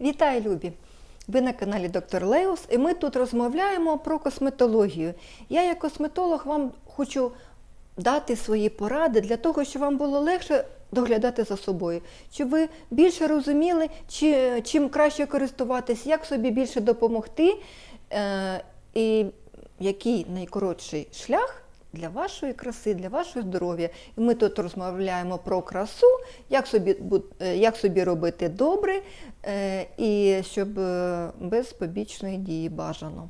Вітаю, любі! Ви на каналі Доктор Леус, і ми тут розмовляємо про косметологію. Я, як косметолог, вам хочу дати свої поради для того, щоб вам було легше доглядати за собою, щоб ви більше розуміли, чи, чим краще користуватись, як собі більше допомогти, е, і який найкоротший шлях для вашої краси, для вашого здоров'я. І ми тут розмовляємо про красу, як собі, е, як собі робити добре, е, і щоб е, без побічної дії бажано.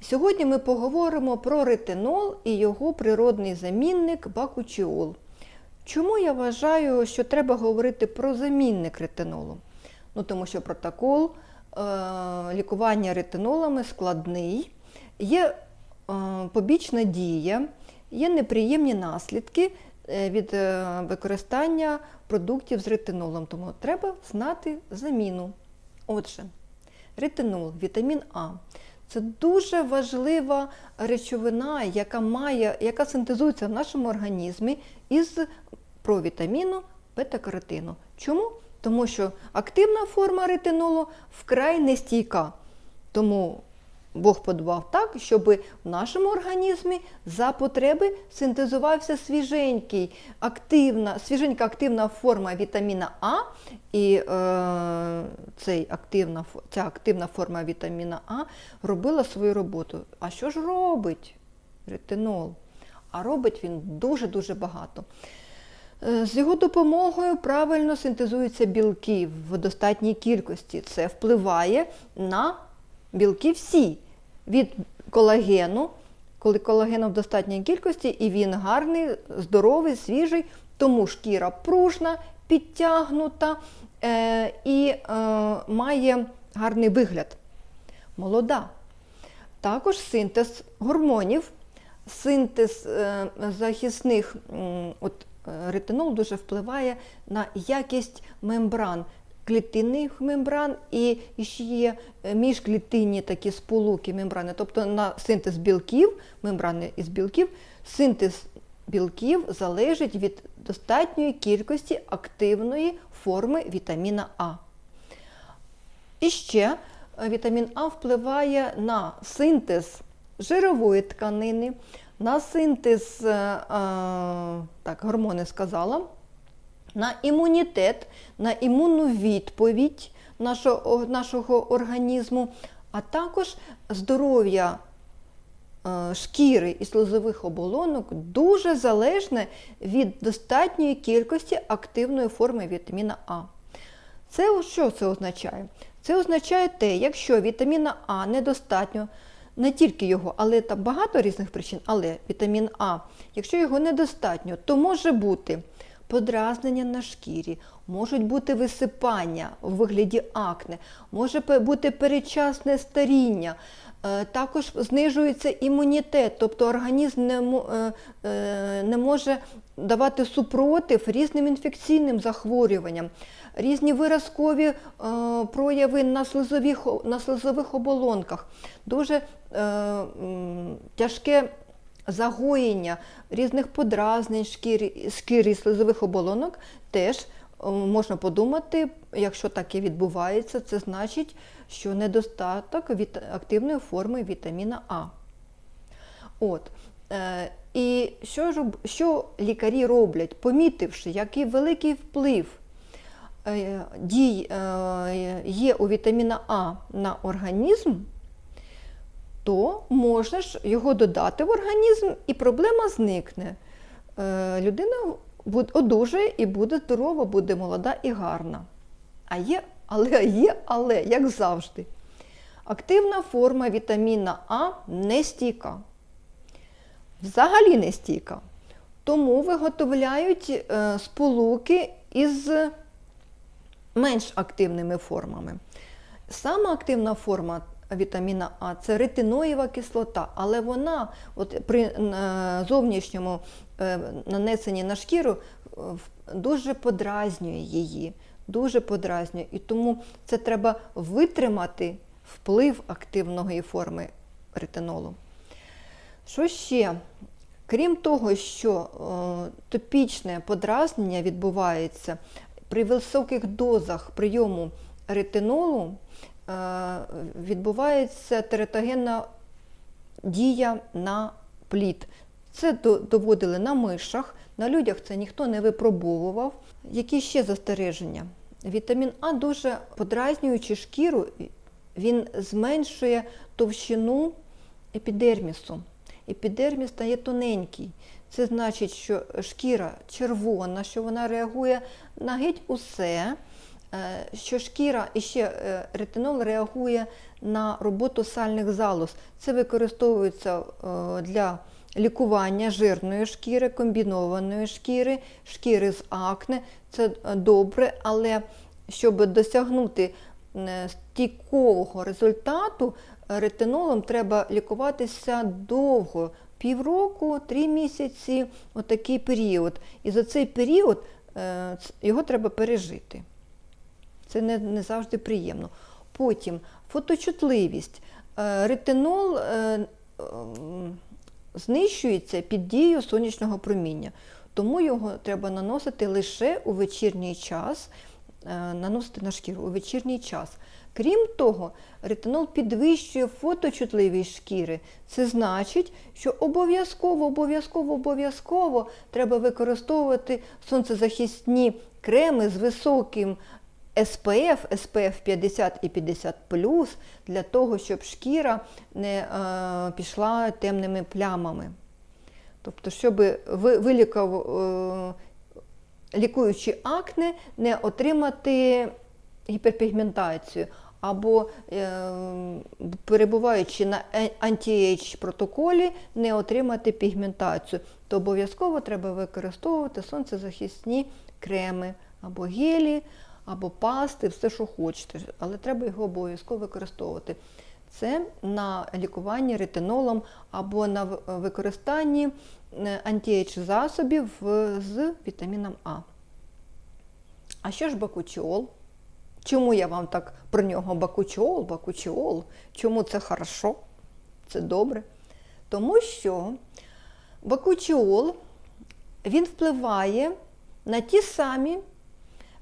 Сьогодні ми поговоримо про ретинол і його природний замінник бакучіол. Чому я вважаю, що треба говорити про замінник ретинолу? Ну, тому що протокол е, лікування ретинолами складний, є е, побічна дія, є неприємні наслідки е, від е, використання продуктів з ретинолом, тому треба знати заміну. Отже, ретинол, вітамін А. Це дуже важлива речовина, яка має, яка синтезується в нашому організмі із провітаміну бета-каротину. Чому? Тому що активна форма ретинолу вкрай нестійка. Тому Бог подбав так, щоб в нашому організмі за потреби синтезувався свіженький, активна, свіженька активна форма вітаміна А, і е, цей активна, ця активна форма вітаміна А робила свою роботу. А що ж робить ретинол? А робить він дуже-дуже багато. Е, З його допомогою правильно синтезуються білки в достатній кількості. Це впливає на білки всі. Від колагену, коли колагену в достатній кількості, і він гарний, здоровий, свіжий, тому шкіра пружна, підтягнута е, і е, має гарний вигляд. Молода. Також синтез гормонів, синтез е, захисних, от е, ретинол дуже впливає на якість мембран, клітинних мембран і ще є е, міжклітинні такі сполуки мембрани, тобто на синтез білків, мембрани із білків, синтез білків залежить від достатньої кількості активної форми вітаміна А. І ще е, вітамін А впливає на синтез жирової тканини, на синтез, е, так, гормони сказала, на імунітет, на імунну відповідь нашого, нашого організму, а також здоров'я е, шкіри і слизових оболонок дуже залежне від достатньої кількості активної форми вітаміна А. Це що це означає? Це означає те, якщо вітаміна А недостатньо, не тільки його, але там багато різних причин, але вітамін А, якщо його недостатньо, то може бути подразнення на шкірі, можуть бути висипання у вигляді акне, може бути передчасне старіння. Е, Також знижується імунітет, тобто організм е, е, не може давати супротив різним інфекційним захворюванням, різні виразкові прояви на слизових, на слизових оболонках, дуже тяжке загоєння різних подразнень шкіри, шкіри і слизових оболонок теж е, можна подумати, якщо таке відбувається, це значить, що недостаток від активної форми вітаміна А. От. Е, і що, що лікарі роблять, помітивши, який великий вплив е, дій є у вітаміна А на організм, то можна ж його додати в організм, і проблема зникне. Е, Людина одужає і буде здорова, буде молода і гарна. А є, але є, але, як завжди. Активна форма вітаміна А не стійка. Взагалі не стійка. Тому виготовляють е, сполуки із менш активними формами. Сама активна форма вітаміна А це ретиноєва кислота, але вона от при е, зовнішньому е, нанесенні на шкіру е, дуже подразнює її, дуже подразнює. І тому це треба витримати вплив активної форми ретинолу. Що ще? Крім того, що топічне подразнення відбувається при високих дозах прийому ретинолу відбувається тератогенна дія на плід. Це доводили на мишах, на людях це ніхто не випробовував. Які ще застереження? Вітамін А дуже подразнюючи шкіру, він зменшує товщину епідермісу. Епідерміс стає тоненький. Це значить, що шкіра червона, що вона реагує на геть усе, е, що шкіра і ще е, ретинол реагує на роботу сальних залоз. Це використовується е, для лікування жирної шкіри, комбінованої шкіри, шкіри з акне. Це е, добре, але щоб досягнути е, стійкового результату, е, ретинолом треба лікуватися довго. Півроку, три місяці, отакий період. І за цей період е, його треба пережити. Це не, не завжди приємно. Потім фоточутливість. Е, Ретинол е, знищується під дією сонячного проміння, тому його треба наносити лише у вечірній час, е, наносити на шкіру у вечірній час. Крім того, ретинол підвищує фоточутливість шкіри. Це значить, що обов'язково, обов'язково, обов'язково треба використовувати сонцезахисні креми з високим SPF, SPF 50 і 50 для того, щоб шкіра не е, пішла темними плямами. Тобто, щоб ви, вилікав, е, лікуючи акне, не отримати гіперпігментацію. Або е, перебуваючи на е- анті-ейдж протоколі, не отримати пігментацію, то обов'язково треба використовувати сонцезахисні креми або гелі, або пасти, все, що хочете, але треба його обов'язково використовувати. Це на лікуванні ретинолом або на використанні е, анті-ейдж засобів з вітаміном А. А що ж бакучол? Чому я вам так про нього бакучол, бакучол? Чому це хорошо? Це добре? Тому що бакучол він впливає на ті самі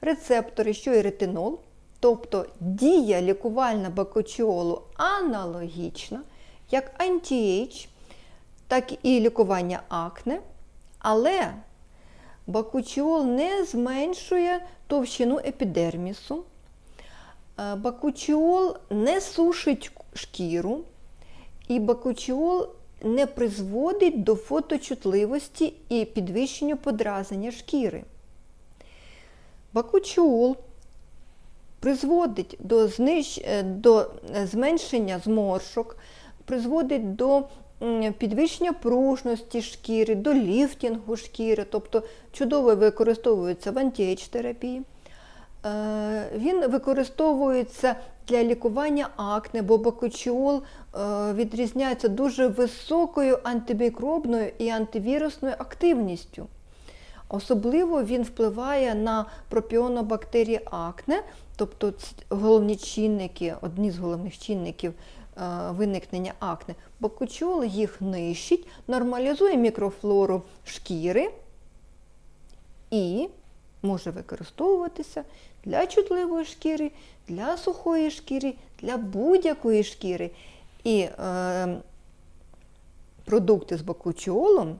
рецептори, що і ретинол, тобто дія лікувальна бакучолу аналогічна, як антіейдж, так і лікування акне, але бакучол не зменшує товщину епідермісу, е, бакучол не сушить шкіру, і бакучол не призводить до фоточутливості і підвищенню подразнення шкіри. Бакучол призводить до, знищ... е, до зменшення зморшок, призводить до підвищення пружності шкіри, до ліфтінгу шкіри, тобто чудово використовується в антіейдж-терапії. Е, Він використовується для лікування акне, бо бакучіол е, відрізняється дуже високою антимікробною і антивірусною активністю. Особливо він впливає на пропіонобактерії акне, тобто головні чинники, одні з головних чинників е, виникнення акне. Бакучол їх нищить, нормалізує мікрофлору шкіри і може використовуватися для чутливої шкіри, для сухої шкіри, для будь-якої шкіри. І е, продукти з бакучолом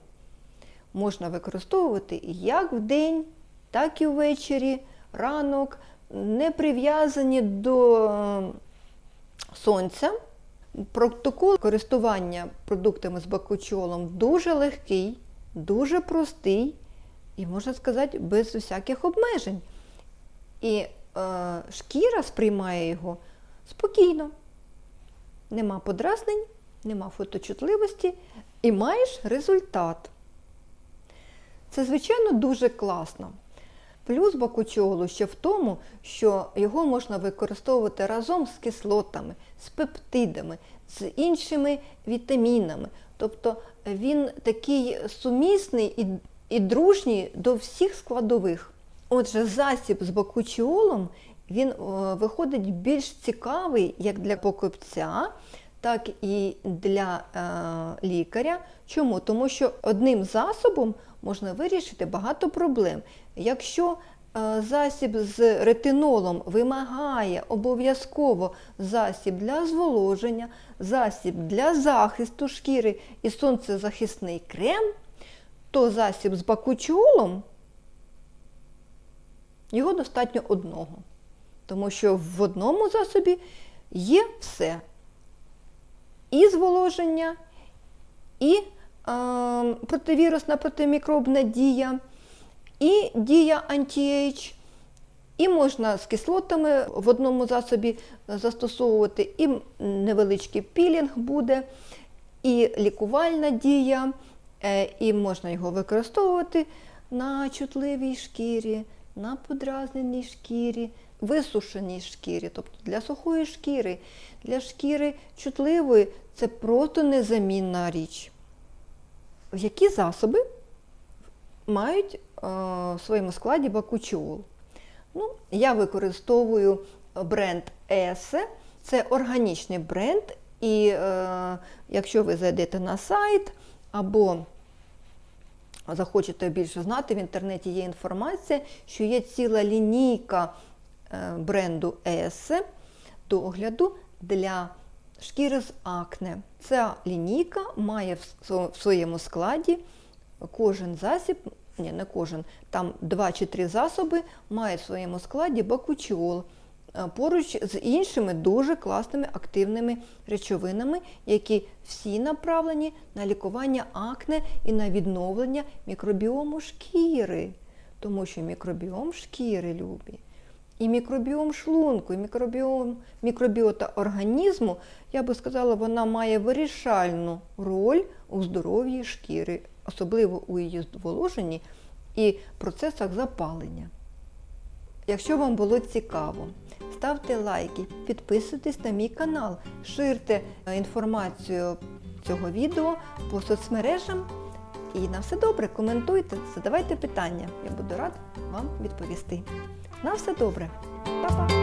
можна використовувати як вдень, так і ввечері, ранок, не прив'язані до е, сонця. Протокол користування продуктами з бакучолом дуже легкий, дуже простий і, можна сказати, без усяких обмежень. І е, шкіра сприймає його спокійно. Нема подразнень, нема фоточутливості і маєш результат. Це, звичайно, дуже класно. Плюс бакучолу ще в тому, що його можна використовувати разом з кислотами, з пептидами, з іншими вітамінами. Тобто він такий сумісний і, і дружній до всіх складових. Отже, засіб з бакучіолом він е, виходить більш цікавий як для покупця, так і для е, лікаря. Чому? Тому що одним засобом можна вирішити багато проблем. Якщо е, засіб з ретинолом вимагає обов'язково засіб для зволоження, засіб для захисту шкіри і сонцезахисний крем, то засіб з бакучолом його достатньо одного. Тому що в одному засобі є все. І зволоження, і противірусна протимікробна дія, і дія антіейдж, і можна з кислотами в одному засобі застосовувати, і невеличкий пілінг буде, і лікувальна дія, е, і можна його використовувати на чутливій шкірі, на подразненій шкірі, висушеній шкірі, тобто для сухої шкіри, для шкіри чутливої це просто незамінна річ. Які засоби мають е, в своєму складі бакучол? Ну, я використовую бренд ESE. Це органічний бренд, і е, якщо ви зайдете на сайт або захочете більше знати, в інтернеті є інформація, що є ціла лінійка е, бренду ESE догляду для шкіри з акне. Ця лінійка має в своєму складі кожен засіб, ні, не кожен, там два чи три засоби має в своєму складі бакучіол е, поруч з іншими дуже класними активними речовинами, які всі направлені на лікування акне і на відновлення мікробіому шкіри. Тому що мікробіом шкіри любі. І мікробіом шлунку, і мікробіом, мікробіота організму, я би сказала, вона має вирішальну роль у здоров'ї шкіри, особливо у її зволоженні і процесах запалення. Якщо вам було цікаво, ставте лайки, підписуйтесь на мій канал, ширте е, інформацію цього відео по соцмережам. І на все добре, коментуйте, задавайте питання. Я буду рад вам відповісти. На все добре. Па-па!